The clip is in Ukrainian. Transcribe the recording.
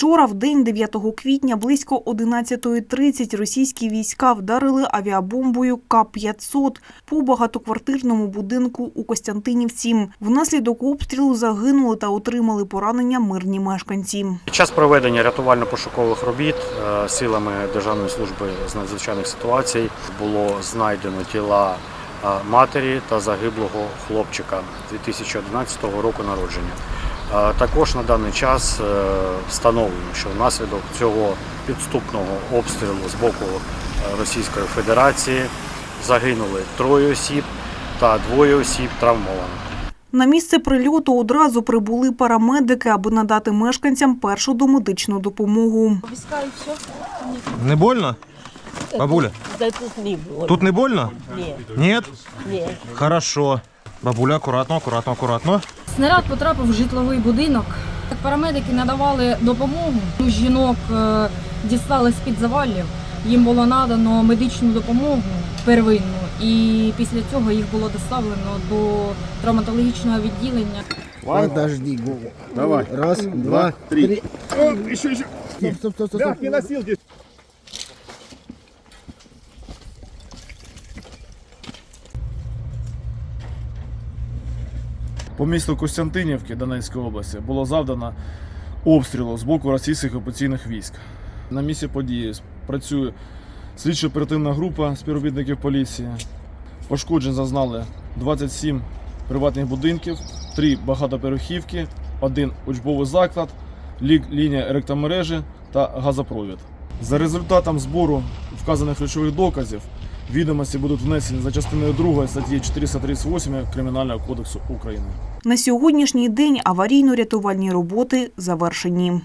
Вчора, в день 9 квітня, близько 11.30 російські війська вдарили авіабомбою К-500 по багатоквартирному будинку у Костянтинівці. Внаслідок обстрілу загинули та отримали поранення мирні мешканці. Під час проведення рятувально-пошукових робіт е, силами Державної служби з надзвичайних ситуацій було знайдено тіла е, матері та загиблого хлопчика 2011 року народження. Також на даний час е, встановлено, що внаслідок цього підступного обстрілу з боку е, Російської Федерації загинули троє осіб та двоє осіб травмовано. На місце прильоту одразу прибули парамедики, аби надати мешканцям першу домедичну допомогу. Не больно? Бабуля, тут не больно? Ні, Нет? ні. Хорошо. Бабуля, акуратно, акуратно, акуратно. Снаряд потрапив в житловий будинок. Парамедики надавали допомогу. Жінок е, дістали з-під завалів. Їм було надано медичну допомогу первинну, і після цього їх було доставлено до травматологічного відділення. Подожди, Давай. Раз, два, три. Стоп, стоп, стоп, стоп. Не носилки. По місту Костянтинівки Донецької області було завдано обстрілу з боку російських окупаційних військ. На місці події працює слідчо-оперативна група співробітників поліції. Пошкоджень зазнали 27 приватних будинків, 3 багатоповерхівки, один учбовий заклад, лі- лінія електромережі та газопровід. За результатом збору вказаних ключових доказів відомості будуть внесені за частиною 2 статті 438 Кримінального кодексу України. На сьогоднішній день аварійно-рятувальні роботи завершені.